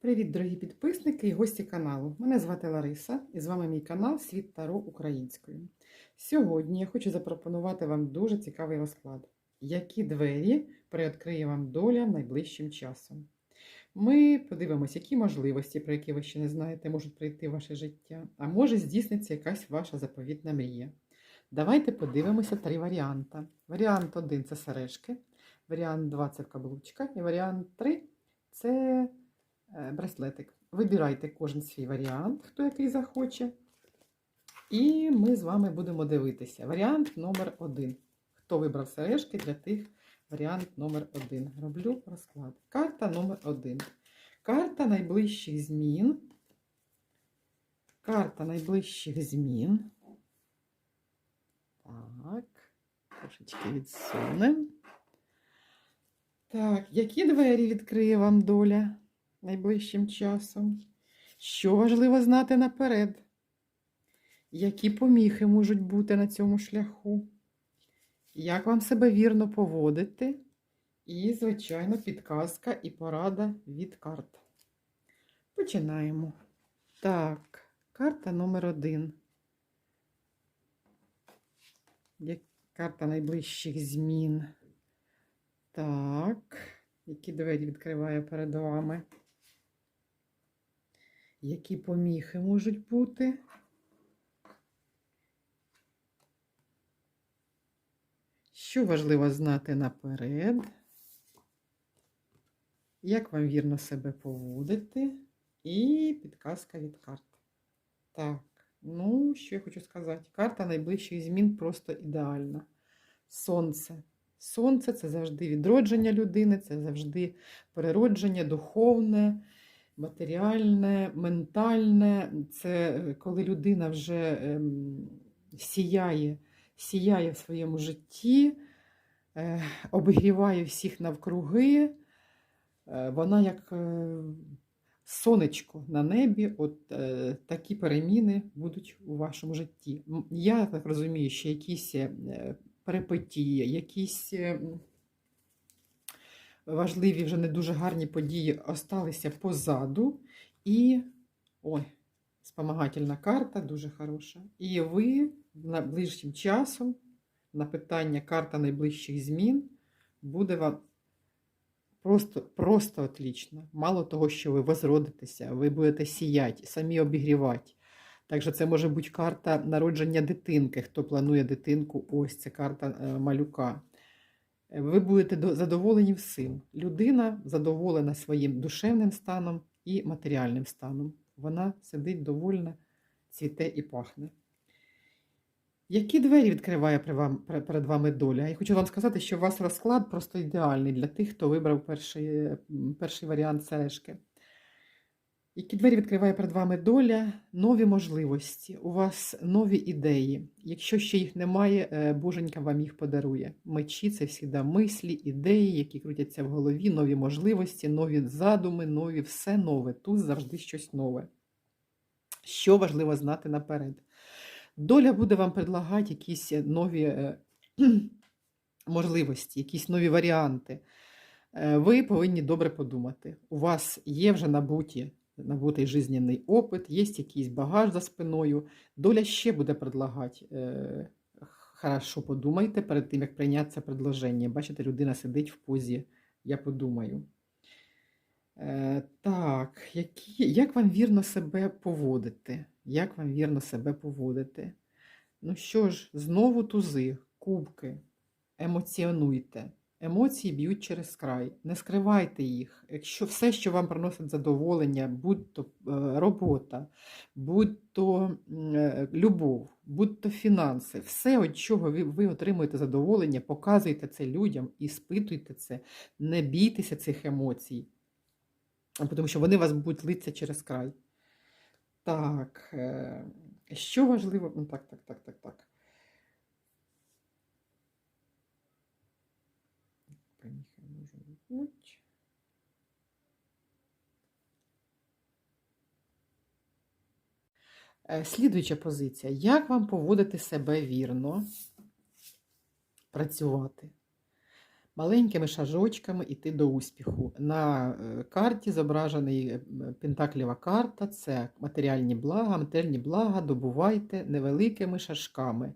Привіт, дорогі підписники і гості каналу. Мене звати Лариса і з вами мій канал Світ Таро Українською. Сьогодні я хочу запропонувати вам дуже цікавий розклад, які двері приоткриє вам доля найближчим часом. Ми подивимося, які можливості, про які ви ще не знаєте, можуть прийти в ваше життя, а може здійсниться якась ваша заповітна мрія. Давайте подивимося три варіанти. Варіант 1 це сережки, варіант 2 це каблучка, і варіант 3 це браслетик. Вибирайте кожен свій варіант, хто який захоче. І ми з вами будемо дивитися. Варіант номер 1 Хто вибрав сережки для тих варіант номер 1 Роблю розклад. Карта номер 1 Карта найближчих змін. Карта найближчих змін. Так, трошечки відсунемо. Так, які двері відкриє вам доля найближчим часом? Що важливо знати наперед? Які поміхи можуть бути на цьому шляху? Як вам себе вірно поводити? І, звичайно, підказка і порада від карт. Починаємо. Так, карта номер один. Карта найближчих змін. Так, які двері відкриває перед вами? Які поміхи можуть бути? Що важливо знати наперед? Як вам вірно себе поводити? І підказка від карт. Так, ну, що я хочу сказати? Карта найближчих змін просто ідеальна. Сонце. Сонце це завжди відродження людини, це завжди переродження духовне, матеріальне, ментальне. Це е, коли людина вже ем, сіяє, сіяє в своєму житті, е, обігріває всіх навкруги. Е, вона як сонечко на небі, от такі переміни будуть у вашому житті. Я так розумію, що якісь е, якісь е, важливі, вже не дуже гарні події осталися позаду. І ой, спомагательна карта дуже хороша. І ви найближчим часом на питання карта найближчих змін буде вам просто, просто отлично. Мало того, що ви возродитеся, ви будете сіяти, самі обігрівати. Також це може бути карта народження дитинки. Хто планує дитинку, ось це карта е, малюка. Е, Ви будете задоволені всім. Людина задоволена своїм душевним станом і матеріальним станом. Вона сидить довольна, цвіте і пахне. Які двері відкриває перед вами доля? Я хочу вам сказати, що у вас розклад просто ідеальний для тих, хто вибрав перший, перший варіант сережки. Які двері відкриває перед вами доля, нові можливості, у вас нові ідеї. Якщо ще їх немає, е, Боженька вам їх подарує. Мечі це завжди мислі, ідеї, які крутяться в голові, нові можливості, нові задуми, нові, все нове. Тут завжди щось нове. Що важливо знати наперед? Доля буде вам предлагати якісь нові е, можливості, якісь нові варіанти. Е, Ви повинні добре подумати. У вас є вже набуті, набутий жизненний опит, є якийсь багаж за спиною. Доля ще буде предлагати. Е, Хорошо подумайте перед тим, як прийняти це предложення. Бачите, людина сидить в позі Я подумаю. Е, так, які, як вам вірно себе поводити? Як вам вірно себе поводити? Ну що ж, знову тузи, кубки. Емоціонуйте. Емоції б'ють через край. Не скривайте їх. Якщо все, що вам приносить задоволення, будь то е, робота, будь то е, любов, будь то фінанси, все, від чого ви, отримуєте задоволення, показуйте це людям і спитуйте це. Не бійтеся цих емоцій, тому що вони вас будуть литися через край. Так, е, що важливо? Ну, так, так, так, так, так. Поміхи можуть бути. Е, Слідуюча позиція. Як вам поводити себе вірно? Працювати. маленькими шажочками йти до успіху. На е, карті зображений е, пентаклєва карта це матеріальні блага. Матеріальні блага добувайте невеликими шажками.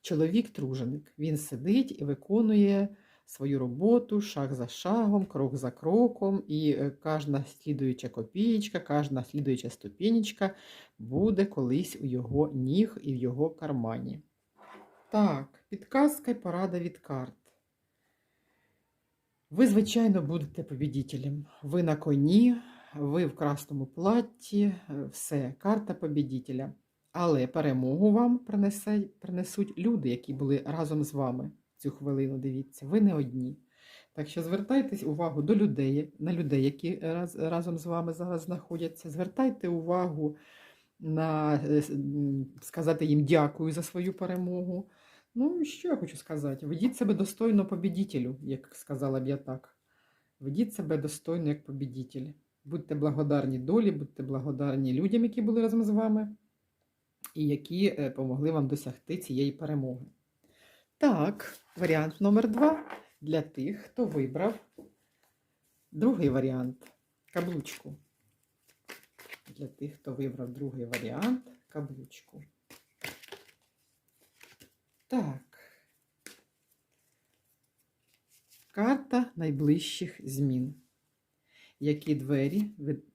Чоловік труженик. Він сидить і виконує свою роботу шаг за шагом, крок за кроком, і е, кожна слідуюча копієчка, кожна слідуюча ступінечка буде колись у його ніг і в його кармані. Так, підказка й порада від карт. Ви, звичайно, будете побідітелем. Ви на коні, ви в красному платті, е, все, карта побідітеля. Але перемогу вам принесе, принесуть люди, які були разом з вами цю хвилину. Дивіться, ви не одні. Так що звертайтесь увагу до людей, на людей, які раз, разом з вами зараз знаходяться. Звертайте увагу на е, сказати їм дякую за свою перемогу. Ну, що я хочу сказати? Ведіть себе достойно побідітелю, як сказала б я так. Ведіть себе достойно як побідітель. Будьте благодарні долі, будьте благодарні людям, які були разом з вами, і які е, помогли вам досягти цієї перемоги. Так, варіант номер два для тих, хто вибрав другий варіант каблучку. Для тих, хто вибрав другий варіант каблучку. Так. Карта найближчих змін. Які двері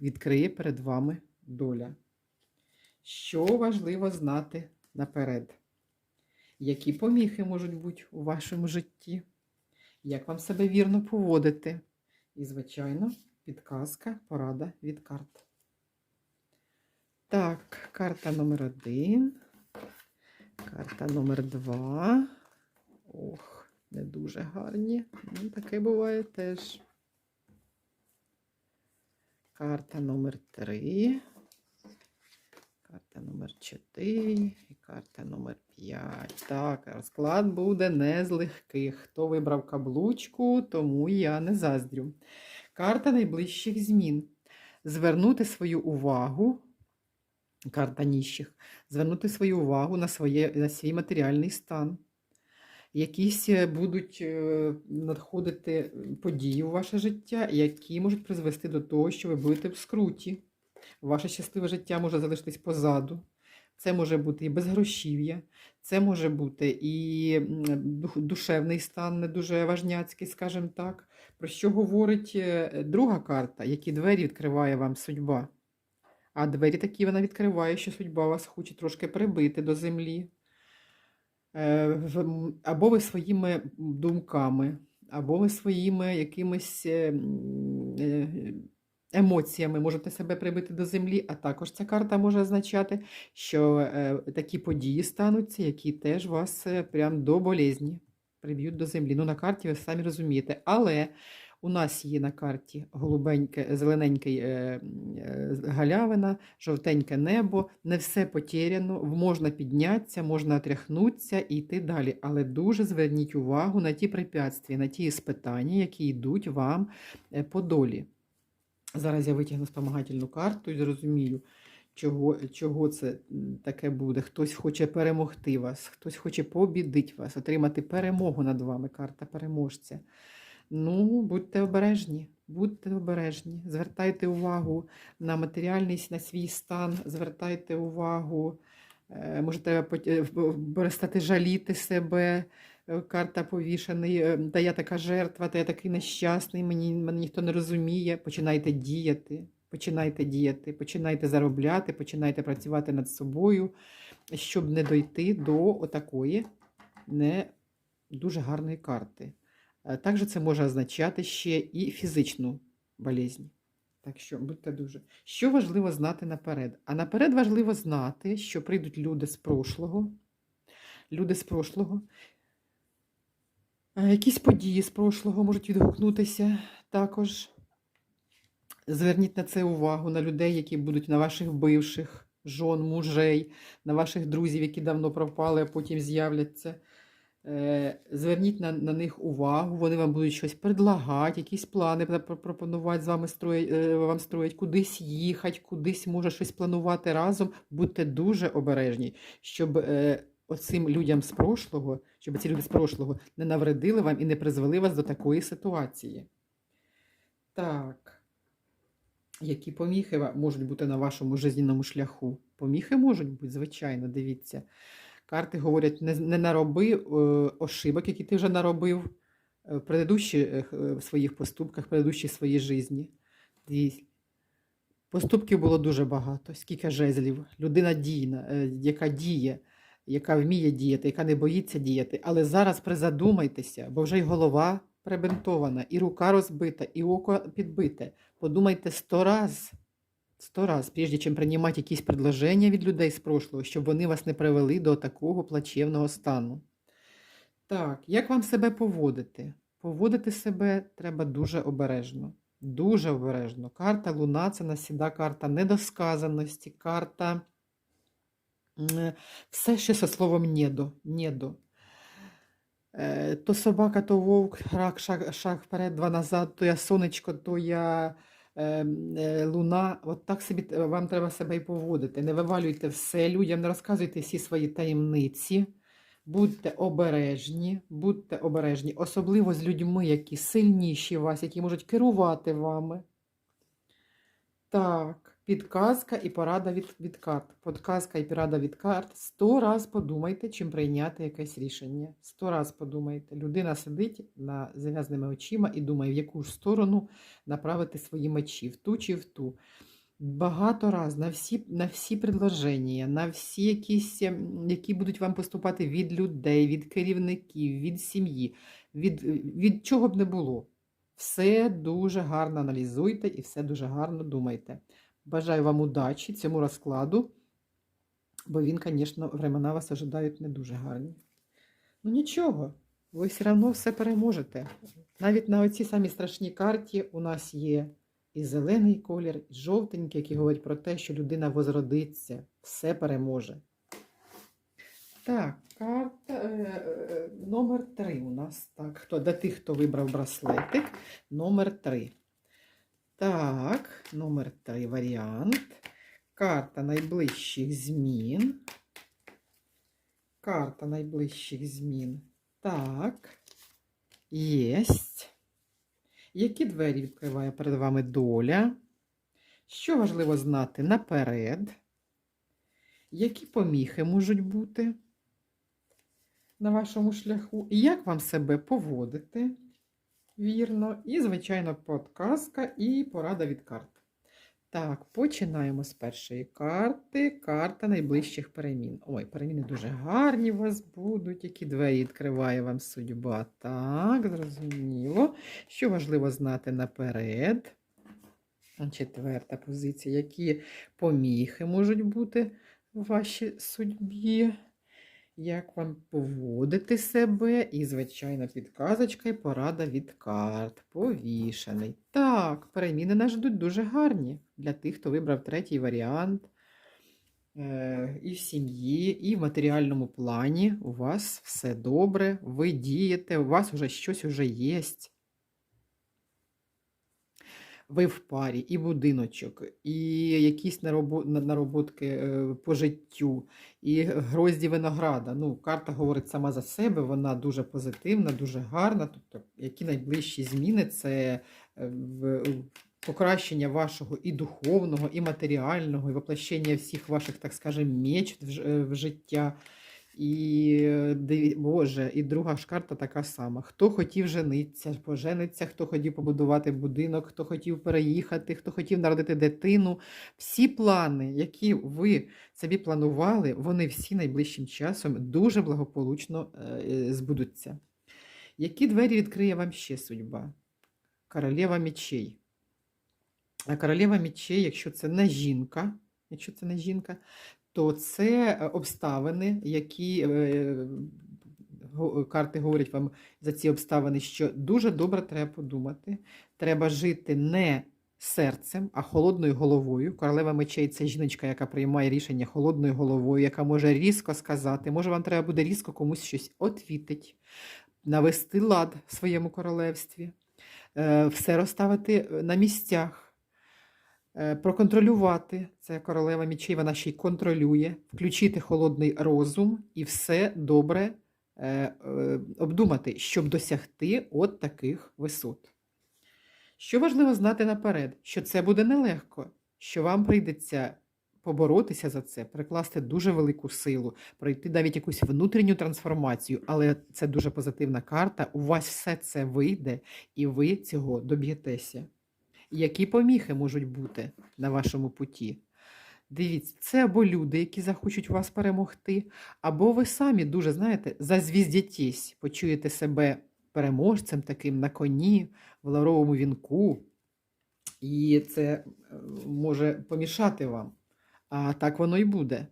відкриє перед вами доля? Що важливо знати наперед? Які поміхи можуть бути у вашому житті? Як вам себе вірно поводити? І, звичайно, підказка, порада від карт. Так, карта номер один. Карта номер два. Ох, не дуже гарні. Ну, таке буває теж. Карта номер три. Карта номер 4 і карта номер 5. Так, розклад буде не з легких. Хто вибрав каблучку, тому я не заздрю. Карта найближчих змін. Звернути свою увагу, карта ніжчих, звернути свою увагу на, своє, на свій матеріальний стан. Якісь е, будуть е, надходити події у ваше життя, які можуть призвести до того, що ви будете в скруті. Ваше щасливе життя може залишитись позаду. Це може бути і безгрошів'я, це може бути і душевний стан не дуже важняцький, скажімо так. Про що говорить е, друга карта, які двері відкриває вам судьба. А двері такі вона відкриває, що судьба вас хоче трошки прибити до землі. Е, Або ви своїми думками, або ви своїми якимись е, емоціями можете себе прибити до землі, а також ця карта може означати, що е, такі події стануться, які теж вас е, прям до болезні приб'ють до землі. Ну, на карті ви самі розумієте. Але у нас є на карті голубеньке, зелененьке е, галявина, жовтеньке небо, не все потеряно, можна піднятися, можна отряхнутися і йти далі. Але дуже зверніть увагу на ті препятствия, на ті іспитання, які йдуть вам по долі. Зараз я витягну спомагательну карту і зрозумію, чого, чого це таке буде. Хтось хоче перемогти вас, хтось хоче побідити вас, отримати перемогу над вами, карта переможця. Ну, будьте обережні, будьте обережні, звертайте увагу на матеріальність, на свій стан, звертайте увагу, е, можете пот- е, в- перестати жаліти себе. Е, Карта повішений, е, та я така жертва, та я такий нещасний, мені, мене ніхто не розуміє. Починайте діяти, починайте діяти, починайте заробляти, починайте працювати над собою, щоб не дойти до отакої не дуже гарної карти. Е, Також це може означати ще і фізичну болезнь. Так що будьте дуже. Що важливо знати наперед? А наперед важливо знати, що прийдуть люди з прошлого, люди з прошлого, Якісь події з прошлого можуть відгукнутися також. Зверніть на це увагу, на людей, які будуть на ваших бивших, жон, мужей, на ваших друзів, які давно пропали, а потім з'являться. Е, Зверніть на, на них увагу, вони вам будуть щось предлагати, якісь плани пропонувати з вами строїть, е, вам строїть, кудись їхати, кудись може щось планувати разом. Будьте дуже обережні, щоб е, оцим людям з прошлого, щоб ці люди з прошлого не навредили вам і не призвели вас до такої ситуації. Так. Які поміхи можуть бути на вашому жизненному шляху? Поміхи можуть бути, звичайно, дивіться. Карти говорять, не, не нароби е, ошибок, які ти вже наробив е, в предыдущих е, своїх поступках, в предыдущій своїй житті. Поступків було дуже багато, скільки жезлів. Людина дійна, яка діє, яка вміє діяти, яка не боїться діяти. Але зараз призадумайтеся, бо вже й голова прибинтована, і рука розбита, і око підбите. Подумайте сто раз, сто раз, прежде чим приймати якісь предложення від людей з прошлого, щоб вони вас не привели до такого плачевного стану. Так, як вам себе поводити? Поводити себе треба дуже обережно. Дуже обережно. Карта Луна це насіда карта недосказаності, карта все ще зі словом «недо». «недо». Е, То собака, то вовк, рак, шаг, шаг вперед, два назад, то я сонечко, то я е, е, луна. От так собі вам треба себе і поводити. Не вивалюйте все людям, не розказуйте всі свої таємниці. Будьте обережні, будьте обережні, особливо з людьми, які сильніші вас, які можуть керувати вами. Так, підказка і порада від, від карт. Подказка і порада від карт. Сто раз подумайте, чим прийняти якесь рішення. Сто раз подумайте. Людина сидить на зав'язними очима і думає, в яку ж сторону направити свої мечі, в ту чи в ту. Багато раз на всі, на всі предложення, на всі якісь, ем, які будуть вам поступати від людей, від керівників, від сім'ї, від, від чого б не було. Все дуже гарно аналізуйте і все дуже гарно думайте. Бажаю вам удачі цьому розкладу, бо він, звісно, времена вас ожидають не дуже гарні. Ну нічого, ви все одно все переможете. Навіть на оцій самій страшній карті у нас є і зелений колір, і жовтенький, які говорять про те, що людина возродиться, все переможе. Так, карта е, е, номер 3 у нас. Так, хто, для тих, хто вибрав браслетик, номер 3. Так, номер 3 варіант. Карта найближчих змін. Карта найближчих змін. Так. Єсть. Які двері відкриває перед вами доля? Що важливо знати наперед? Які поміхи можуть бути на вашому шляху? І як вам себе поводити вірно? І, звичайно, подказка і порада від карт. Так, починаємо з першої карти. Карта найближчих перемін. Ой, переміни дуже гарні у вас будуть. Які двері відкриває вам судьба? Так, зрозуміло. Що важливо знати наперед? Четверта позиція. Які поміхи можуть бути в вашій судьбі? Як вам поводити себе? І, звичайно, підказочка і порада від карт. Повішений. Так, переміни нас ждуть дуже гарні для тих, хто вибрав третій варіант. Е, І в сім'ї, і в матеріальному плані у вас все добре, ви дієте, у вас вже щось вже є. Ви в парі, і будиночок, і якісь наробо- нароботки е, по життю, і грозді винограда. Ну, карта говорить сама за себе, вона дуже позитивна, дуже гарна. Тобто, які найближчі зміни це е, в покращення вашого і духовного, і матеріального, і воплощення всіх ваших, так скажемо, меч в, е, в життя. І Боже, і друга ж карта така сама. Хто хотів жениться, пожениться, хто хотів побудувати будинок, хто хотів переїхати, хто хотів народити дитину. Всі плани, які ви собі планували, вони всі найближчим часом дуже благополучно е, збудуться. Які двері відкриє вам ще судьба? Королева мечей. А королева мечей, якщо це не жінка, якщо це не жінка, то це е, обставини, які е, карти говорять вам за ці обставини, що дуже добре треба подумати. Треба жити не серцем, а холодною головою. Королева мечей це жіночка, яка приймає рішення холодною головою, яка може різко сказати, може вам треба буде різко комусь щось отвітить, навести лад в своєму королевстві, е, все розставити на місцях. Е, Проконтролювати це королева мічей, вона ще й контролює, включити холодний розум і все добре е, е, обдумати, щоб досягти от таких висот. Що важливо знати наперед, що це буде нелегко, що вам прийдеться поборотися за це, прикласти дуже велику силу, пройти навіть якусь внутрішню трансформацію, але це дуже позитивна карта. У вас все це вийде, і ви цього доб'єтеся. Які поміхи можуть бути на вашому путі? Дивіться, це або люди, які захочуть вас перемогти, або ви самі дуже, знаєте, зазвіздітесь, почуєте себе переможцем таким на коні, в лавровому вінку, і це е, може помішати вам. А так воно і буде.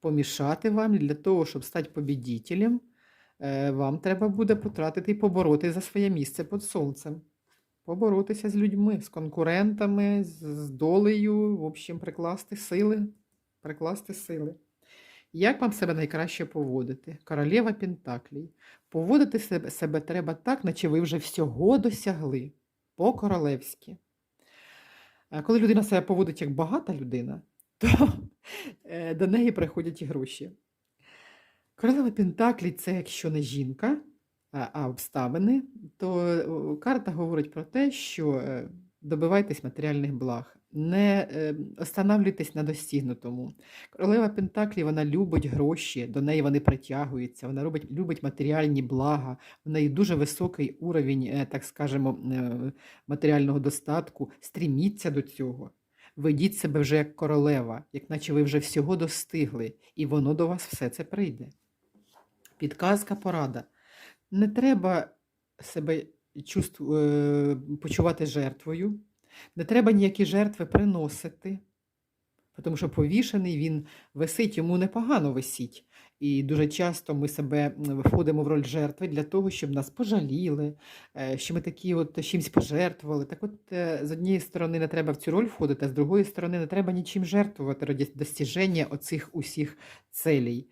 Помішати вам для того, щоб стати побідітелем, е, вам треба буде потратити і побороти за своє місце під сонцем. Поборотися з людьми, з конкурентами, з, долею, в общем, прикласти сили. Прикласти сили. Як вам себе найкраще поводити? Королева Пентаклій. Поводити себе, себе треба так, наче ви вже всього досягли. По-королевськи. Коли людина себе поводить як багата людина, то е, до неї приходять і гроші. Королева Пентаклі це якщо не жінка, а а обставини, то карта говорить про те, що е, добивайтесь матеріальних благ, не е, останавлюйтесь на достигнутому. Королева Пентаклі вона любить гроші, до неї вони притягуються, вона робить, любить матеріальні блага, в неї дуже високий уровень, е, так скажемо, е, матеріального достатку. Стріміться до цього. Ведіть себе вже як королева, як наче ви вже всього достигли, і воно до вас все це прийде. Підказка порада. Не треба себе чувств... е, почувати жертвою, не треба ніякі жертви приносити, тому що повішений він висить, йому непогано висіть. І дуже часто ми себе входимо в роль жертви для того, щоб нас пожаліли, е, що ми такі от чимсь пожертвували. Так от, е, з однієї сторони, не треба в цю роль входити, а з другої сторони, не треба нічим жертвувати ради достіження оцих усіх целей.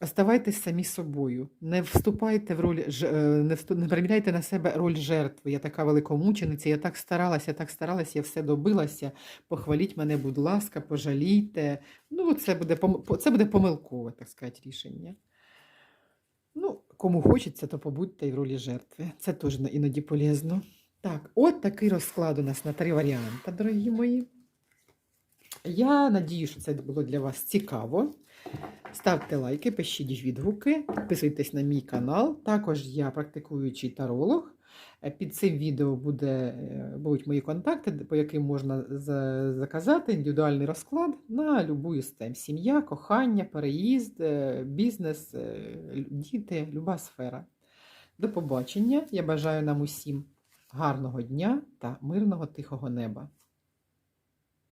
Оставайтесь самі собою, не вступайте в роль, е, не, всту- не приміряйте на себе роль жертви. Я така великомучениця, я так старалася, я так старалася, я все добилася. Похваліть мене, будь ласка, пожалійте. Ну, це буде, це буде помилкове, так сказати, рішення. Ну, кому хочеться, то побудьте і в ролі жертви. Це теж іноді полезно. Так, от такий розклад у нас на три варіанти, дорогі мої. Я надію, що це було для вас цікаво. Ставте лайки, пишіть відгуки, підписуйтесь на мій канал. Також я практикуючий таролог. Е, Під цим відео буде, е, будуть мої контакти, по яким можна заказати індивідуальний розклад на любу із тем: сім'я, кохання, переїзд, е, бізнес, діти, люба сфера. До побачення. Я бажаю нам усім гарного дня та мирного тихого неба.